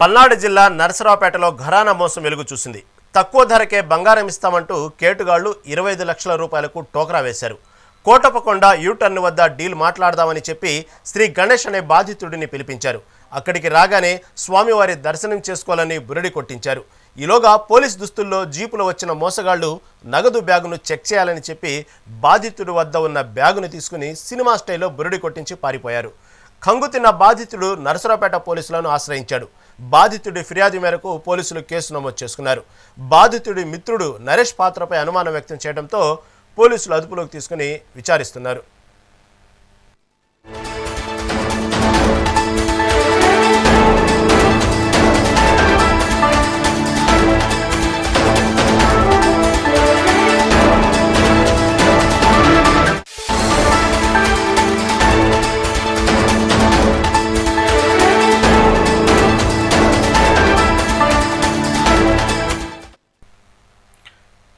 పల్నాడు జిల్లా నరసరావుపేటలో ఘరానా మోసం వెలుగు చూసింది. తక్కువ ధరకే బంగారం ఇస్తామంటూ కేటుగాళ్ళు ఇరవై ఐదు లక్షల రూపాయలకు టోకరా వేశారు. కోటపకొండ యూటర్న్ వద్ద డీల్ మాట్లాడదామని చెప్పి శ్రీ గణేష్ అనే బాధితుడిని పిలిపించారు. అక్కడికి రాగానే స్వామివారి దర్శనం చేసుకోవాలని బురడి కొట్టించారు. ఈలోగా పోలీస్ దుస్తుల్లో జీపులో వచ్చిన మోసగాళ్ళు నగదు బ్యాగును చెక్ చేయాలని చెప్పి బాధితుడి వద్ద ఉన్న బ్యాగును తీసుకుని సినిమా స్టైల్లో బురడి కొట్టించి పారిపోయారు. కంగుతిన్న బాధితుడు నరసరావుపేట పోలీసులను ఆశ్రయించాడు. బాధితుడి ఫిర్యాదు మేరకు పోలీసులు కేసు నమోదు చేసుకున్నారు. బాధితుడి మిత్రుడు నరేష్ పాత్రపై అనుమానం వ్యక్తం చేయడంతో పోలీసులు అదుపులోకి తీసుకుని విచారిస్తున్నారు.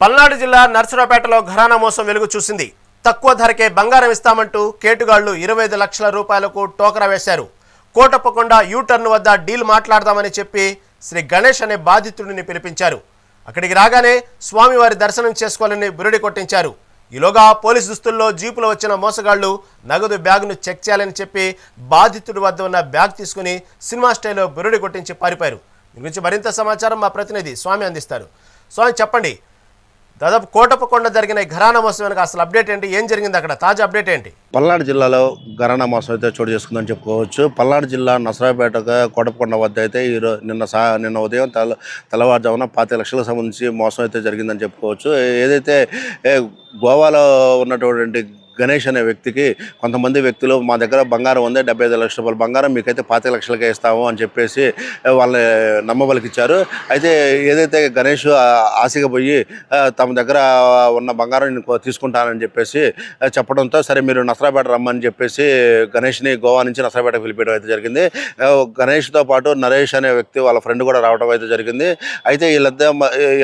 పల్నాడు జిల్లా నర్సరావుపేటలో ఘరానా మోసం వెలుగు చూసింది. తక్కువ ధరకే బంగారం ఇస్తామంటూ కేటుగాళ్ళు ఇరవై ఐదు లక్షల రూపాయలకు టోకరా వేశారు. కోటప్పకొండ యూటర్న్ వద్ద డీల్ మాట్లాడదామని చెప్పి శ్రీ గణేష్ అనే బాధితుడిని పిలిపించారు. అక్కడికి రాగానే స్వామివారి దర్శనం చేసుకోవాలని బురుడి కొట్టించారు. ఈలోగా పోలీస్ దుస్తుల్లో జీపులో వచ్చిన మోసగాళ్ళు నగదు బ్యాగును చెక్ చేయాలని చెప్పి బాధితుడి వద్ద ఉన్న బ్యాగ్ తీసుకుని సినిమా స్టైల్లో బురుడి కొట్టించి పారిపోయారు. దీని గురించి మరింత సమాచారం మా ప్రతినిధి స్వామి అందిస్తారు. స్వామి చెప్పండి దాదాపు కోటప్పకొండ జరిగిన ఘరానా మోసం అసలు అప్డేట్ ఏంటి? ఏం జరిగింది అక్కడ? తాజా అప్డేట్ ఏంటి? పల్నాడు జిల్లాలో ఘరాన మోసం అయితే చోటు చేసుకుందని చెప్పుకోవచ్చు. పల్నాడు జిల్లా నసరాపేట కోటపకొండ వద్ద అయితే ఈరో నిన్న సా నిన్న ఉదయం తల తెల్లవారుజామున పాతి లక్షలకు సంబంధించి మోసం అయితే జరిగిందని చెప్పుకోవచ్చు. ఏదైతే గోవాలో ఉన్నటువంటి గణేష్ అనే వ్యక్తికి కొంతమంది వ్యక్తులు మా దగ్గర బంగారం ఉంది డెబ్బై ఐదు లక్షల రూపాయలు బంగారం మీకైతే పాతి లక్షలకే ఇస్తాము అని చెప్పేసి ఏ, వాళ్ళని నమ్మబలికిచ్చారు అయితే ఏదైతే గణేష్ ఆశగా పోయి తమ దగ్గర ఉన్న బంగారం నేను తీసుకుంటానని చెప్పేసి చెప్పడంతో సరే మీరు నసరాపేట రమ్మని చెప్పేసి గణేష్ని గోవా నుంచి నసరాపేటకు పిలిపించడం అయితే జరిగింది. గణేష్తో పాటు నరేష్ అనే వ్యక్తి వాళ్ళ ఫ్రెండ్ కూడా రావడం అయితే జరిగింది. అయితే వీళ్ళంతా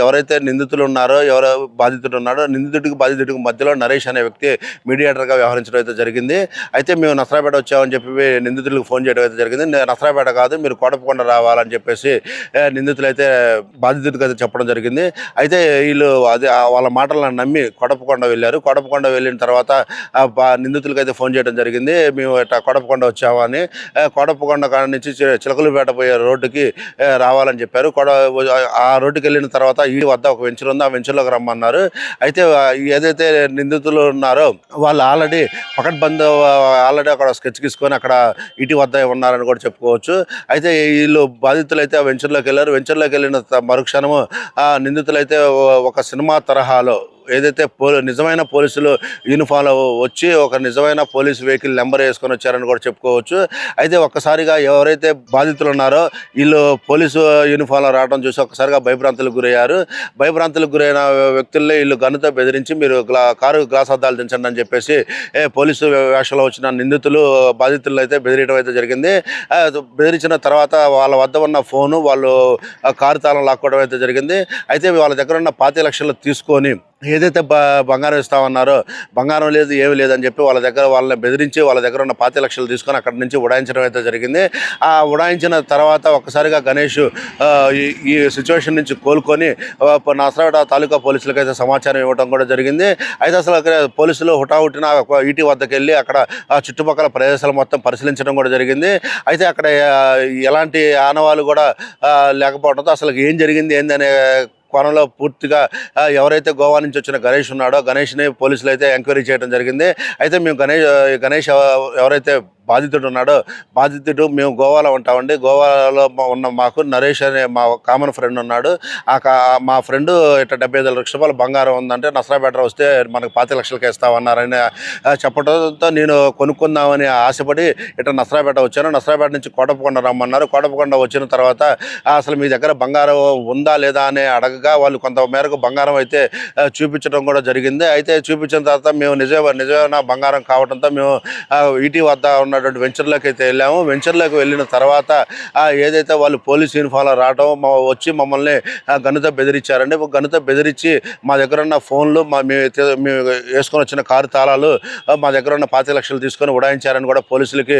ఎవరైతే నిందితులు ఉన్నారో ఎవరు బాధితుడు ఉన్నారో నిందితుడికి బాధితుడికి మధ్యలో నరేష్ అనే వ్యక్తి మీడియేటర్గా వ్యవహరించడం అయితే జరిగింది. అయితే మేము నసరాపేట వచ్చామని చెప్పి నిందితులకు ఫోన్ చేయడం అయితే జరిగింది. నసరాపేట కాదు మీరు కోటపకొండ రావాలని చెప్పేసి నిందితులైతే నిందితులు అయితే బాధితుడికి అయితే చెప్పడం జరిగింది. అయితే వీళ్ళు అది వాళ్ళ మాటలను నమ్మి కొడపకొండ వెళ్ళారు. కొడపకొండ వెళ్ళిన తర్వాత బా- నిందితులకు అయితే ఫోన్ చేయడం జరిగింది. మేము ఇట్లా కొడపకొండ వచ్చామని కొడపకొండ కాడ నుంచి చి- పోయే రోడ్డుకి రావాలని చెప్పారు. కొడ ఆ రోడ్డుకి వెళ్ళిన తర్వాత ఈ వద్ద ఒక వెంచర్ ఉంది. ఆ వెంచర్లోకి రమ్మన్నారు. అయితే ఏదైతే నిందితులు ఉన్నారో వాళ్ళు ఆల్రెడీ పకడ్బంద్ ఆల్రెడీ అక్కడ స్కెచ్ తీసుకొని అక్కడ ఇటు వద్ద ఉన్నారని కూడా చెప్పుకోవచ్చు. అయితే వీళ్ళు బాధితులు అయితే వెంచర్లోకి వెళ్ళారు. వెంచర్లోకి వెళ్ళిన త- మరుక్షణము ఆ ఒక సినిమా తరహాలో ఏదైతే పోలీ నిజమైన పోలీసులు యూనిఫామ్లో వచ్చి ఒక నిజమైన పోలీస్ వెహికల్ నెంబర్ వేసుకొని వచ్చారని కూడా చెప్పుకోవచ్చు. అయితే ఒక్కసారిగా ఎవరైతే బాధితులు ఉన్నారో వీళ్ళు పోలీసు యూనిఫామ్లో రావడం చూసి ఒక్కసారిగా భయభ్రాంతులకు గురయ్యారు. భయభ్రాంతులకు గురైన వ్యక్తుల్ని వీళ్ళు గన్నుతో బెదిరించి మీరు గ్లా కారు గ్లాస్ అద్దాలు దించండి అని చెప్పేసి పోలీసు వేషంలో వచ్చిన నిందితులు బాధితులు అయితే బెదిరియడం అయితే జరిగింది. బెదిరించిన తర్వాత వాళ్ళ వద్ద ఉన్న ఫోను వాళ్ళు కారు తాళం లాక్కోవడం అయితే జరిగింది. అయితే వాళ్ళ దగ్గర ఉన్న పాతి లక్షలు తీసుకొని ఏదైతే బ బంగారం ఇస్తామన్నారో బంగారం లేదు ఏమి లేదని చెప్పి వాళ్ళ దగ్గర వాళ్ళని బెదిరించి వాళ్ళ దగ్గర ఉన్న పాతి లక్షలు తీసుకొని అక్కడి నుంచి ఉడాయించడం అయితే జరిగింది. ఆ ఉడాయించిన తర్వాత ఒక్కసారిగా గణేష్ ఈ- ఈ సిచ్యువేషన్ నుంచి కోలుకొని ఆ, తాలూకా పోలీసులకు అయితే సమాచారం ఇవ్వడం కూడా జరిగింది. అయితే అసలు అక్కడ పోలీసులు హుటాహుటిన ఈటీ వద్దకు వెళ్ళి అక్కడ చుట్టుపక్కల ప్రదేశాలు మొత్తం పరిశీలించడం కూడా జరిగింది. అయితే అక్కడ ఎలాంటి ఆనవాళ్ళు కూడా లేకపోవడంతో అసలు ఏం జరిగింది ఏందనే కోణంలో పూర్తిగా ఎవరైతే గోవా నుంచి వచ్చిన గణేష్ ఉన్నాడో గణేష్ని పోలీసులు అయితే ఎంక్వైరీ చేయడం జరిగింది. అయితే మేము గణేష్ గణేష్ ఎవరైతే బాధితుడు ఉన్నాడో బాధితుడు మేము గోవాలో ఉంటామండి. గోవాలో మా- ఉన్న మాకు నరేష్ అనే మా కామన్ ఫ్రెండ్ ఉన్నాడు. ఆ మా ఫ్రెండ్ ఇట్లా డెబ్బై ఐదు లక్షల రూపాయలు బంగారం ఉందంటే నసరాపేట వస్తే మనకు పాతి లక్షలకి ఇస్తామన్నారని చెప్పడంతో నేను కొనుక్కుందామని ఆశపడి ఇట్లా నసరాపేట వచ్చాను. నసరాపేట నుంచి కోటపకొండ రమ్మన్నారు. కోటపకొండ వచ్చిన తర్వాత అసలు మీ దగ్గర బంగారం ఉందా లేదా అని అడగ అడగగా వాళ్ళు కొంత మేరకు బంగారం అయితే చూపించడం కూడా జరిగింది. అయితే చూపించిన తర్వాత మేము నిజమే నిజమైన బంగారం కావడంతో మేము ఈటీ వద్ద ఉన్నటువంటి వెంచర్లోకి అయితే వెళ్ళాము. వెంచర్లోకి వెళ్ళిన తర్వాత ఏదైతే వాళ్ళు పోలీస్ యూనిఫామ్లో రావడం వచ్చి మమ్మల్ని ఆ, బెదిరించారండి. గన్నుతో బెదిరించి మా దగ్గర ఉన్న ఫోన్లు మా మేము మేము వేసుకొని వచ్చిన కారు తాళాలు మా దగ్గర ఉన్న పాతి లక్షలు తీసుకొని ఉడాయించారని కూడా పోలీసులకి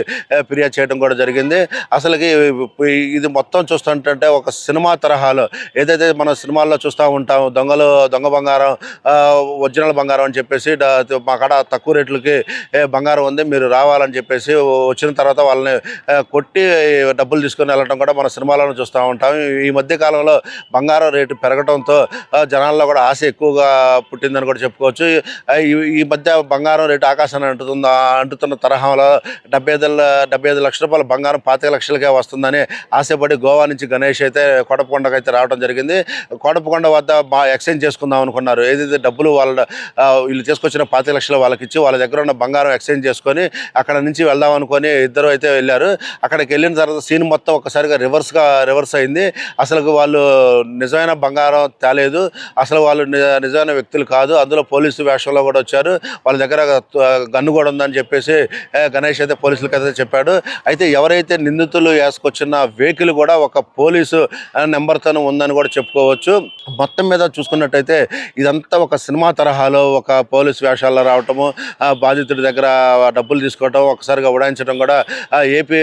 ఫిర్యాదు చేయడం కూడా జరిగింది. అసలుకి ఇది మొత్తం చూస్తుంటే ఒక సినిమా తరహాలో ఏదైతే మన సినిమాలో సినిమాల్లో చూస్తూ ఉంటాం. దొంగలు దొంగ బంగారం ఒరిజినల్ బంగారం అని చెప్పేసి మా కాడ తక్కువ రేట్లకి బంగారం ఉంది మీరు రావాలని చెప్పేసి వచ్చిన తర్వాత వాళ్ళని కొట్టి డబ్బులు తీసుకొని వెళ్ళడం కూడా మన సినిమాలను చూస్తూ ఉంటాం. ఈ మధ్య కాలంలో బంగారం రేటు పెరగడంతో జనాల్లో కూడా ఆశ ఎక్కువగా పుట్టిందని కూడా చెప్పుకోవచ్చు. ఈ- మధ్య బంగారం రేటు ఆకాశాన్ని అంటుతుందా అంటుతున్న తరహాలో డెబ్బై ఐదు డెబ్బై ఐదు లక్షల రూపాయల బంగారం పాతిక లక్షలకే వస్తుందని ఆశపడి గోవా నుంచి గణేష్ అయితే కొడపకొండకైతే అయితే రావడం జరిగింది. కొడ కోటపకొండ వద్ద మా ఎక్స్చేంజ్ చేసుకుందాం అనుకున్నారు. ఏదైతే డబ్బులు వాళ్ళ వీళ్ళు తీసుకొచ్చిన పాతి లక్షలు వాళ్ళకి ఇచ్చి వాళ్ళ దగ్గర ఉన్న బంగారం ఎక్స్చేంజ్ చేసుకొని అక్కడ నుంచి వెళ్దాం అనుకొని ఇద్దరు అయితే వెళ్ళారు. అక్కడికి వెళ్ళిన తర్వాత సీన్ మొత్తం ఒకసారిగా రివర్స్గా రివర్స్ అయింది. అసలు వాళ్ళు నిజమైన బంగారం తేలేదు. అసలు వాళ్ళు నిజమైన వ్యక్తులు కాదు. అందులో పోలీసు వేషంలో కూడా వచ్చారు. వాళ్ళ దగ్గర గన్ను కూడా ఉందని చెప్పేసి గణేష్ అయితే పోలీసులకి అయితే చెప్పాడు. అయితే ఎవరైతే నిందితులు వేసుకొచ్చిన వెహికల్ కూడా ఒక పోలీసు ఆ, నెంబర్తోనే ఉందని కూడా చెప్పుకోవచ్చు. మొత్తం మీద చూసుకున్నట్టయితే ఇదంతా ఒక సినిమా తరహాలో ఒక పోలీస్ వేషాల్లో రావటము బాధితుడి దగ్గర డబ్బులు తీసుకోవటం ఒకసారిగా ఉడాయించడం కూడా ఏపీ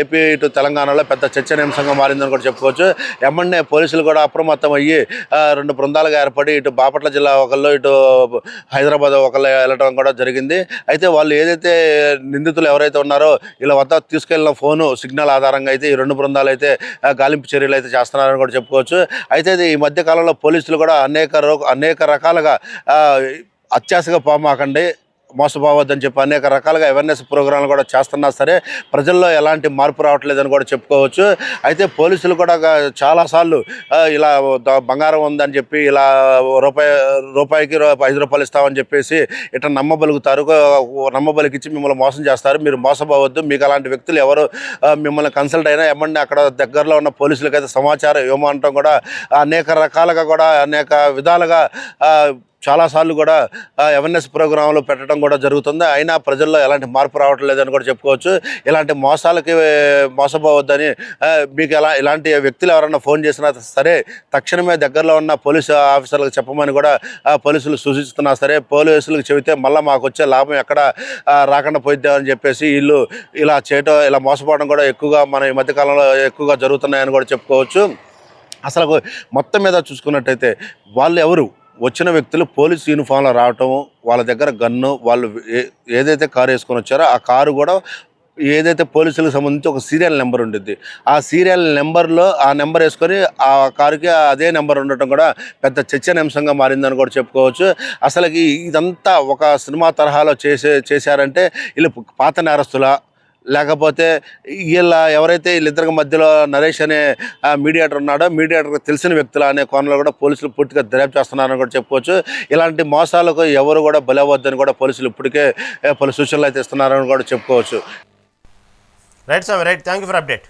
ఏపీ ఇటు తెలంగాణలో పెద్ద చర్చనీయాంశంగా మారిందని కూడా చెప్పుకోవచ్చు. ఎమ్మెన్యే పోలీసులు కూడా అప్రమత్తం అయ్యి రెండు బృందాలుగా ఏర్పడి ఇటు బాపట్ల జిల్లా ఒకళ్ళు ఇటు హైదరాబాద్ ఒకళ్ళు వెళ్ళడం కూడా జరిగింది. అయితే వాళ్ళు ఏదైతే నిందితులు ఎవరైతే ఉన్నారో వీళ్ళ వద్ద తీసుకెళ్ళిన ఫోను సిగ్నల్ ఆధారంగా అయితే ఈ రెండు బృందాలు అయితే గాలింపు చర్యలు అయితే చేస్తున్నారని కూడా చెప్పుకోవచ్చు. అయితే ఇది ఈ మధ్య కాలంలో పోలీసులు కూడా అనేక రో- అనేక రకాలుగా అత్యాశగా అత్యాశగా పోమాకండి మోసపోవద్దని చెప్పి అనేక రకాలుగా అవేర్నెస్ ప్రోగ్రాంలు కూడా చేస్తున్నా సరే ప్రజల్లో ఎలాంటి మార్పు రావట్లేదని కూడా చెప్పుకోవచ్చు. అయితే పోలీసులు కూడా చాలాసార్లు ఇలా బంగారం ఉందని చెప్పి ఇలా రూపాయి రూపాయికి ఐదు రూపాయలు ఇస్తామని చెప్పేసి ఇట్లా నమ్మబలుగుతారు. నమ్మబలికిచ్చి మిమ్మల్ని మోసం చేస్తారు. మీరు మోసపోవద్దు. మీకు అలాంటి వ్యక్తులు ఎవరు మిమ్మల్ని కన్సల్ట్ అయినా ఏమన్నా అక్కడ దగ్గరలో ఉన్న పోలీసులకి అయితే సమాచారం ఇవ్వమంటాం కూడా. అనేక రకాలుగా కూడా అనేక విధాలుగా చాలాసార్లు కూడా అవేర్నెస్ ప్రోగ్రాంలు పెట్టడం కూడా జరుగుతుంది. అయినా ప్రజల్లో ఎలాంటి మార్పు రావట్లేదని కూడా చెప్పుకోవచ్చు. ఇలాంటి మోసాలకి మోసపోవద్దని మీకు ఎలా ఇలాంటి వ్యక్తులు ఎవరైనా ఫోన్ చేసినా సరే తక్షణమే దగ్గరలో ఉన్న పోలీసు ఆఫీసర్లకు చెప్పమని కూడా పోలీసులు సూచిస్తున్నా సరే పోలీసులకు చెబితే మళ్ళీ మాకు వచ్చే లాభం ఎక్కడ రాకుండా రాకుండా పోయిద్దామని చెప్పేసి వీళ్ళు ఇలా చేయటం ఇలా మోసపోవడం కూడా ఎక్కువగా మన ఈ మధ్యకాలంలో ఎక్కువగా జరుగుతున్నాయని కూడా చెప్పుకోవచ్చు. అసలు మొత్తం మీద చూసుకున్నట్టయితే వాళ్ళు ఎవరు? వచ్చిన వ్యక్తులు పోలీస్ యూనిఫామ్లో రావటము వాళ్ళ దగ్గర గన్ను వాళ్ళు ఏదైతే కారు వేసుకొని వచ్చారో ఆ కారు కూడా ఏదైతే పోలీసులకు సంబంధించి ఒక సీరియల్ నెంబర్ ఉంటుంది ఆ సీరియల్ నెంబర్లో ఆ నెంబర్ వేసుకొని ఆ కారుకి అదే నెంబర్ ఉండటం కూడా పెద్ద చర్చనీయాంశంగా మారిందని కూడా చెప్పుకోవచ్చు. అసలుకి ఇదంతా ఒక సినిమా తరహాలో చేసే చేశారంటే వీళ్ళు పాత నేరస్తుల లేకపోతే వీళ్ళ ఎవరైతే వీళ్ళిద్దరికి మధ్యలో నరేష్ అనే మీడియేటర్ ఉన్నాడో మీడియేటర్ తెలిసిన వ్యక్తులు అనే కోణంలో కూడా పోలీసులు పూర్తిగా దర్యాప్తు చేస్తున్నారని కూడా చెప్పుకోవచ్చు. ఇలాంటి మోసాలకు ఎవరు కూడా బలవద్దని కూడా పోలీసులు ఇప్పటికే పలు సూచనలు అయితే ఇస్తున్నారని కూడా చెప్పుకోవచ్చు. Right sir right thank you for update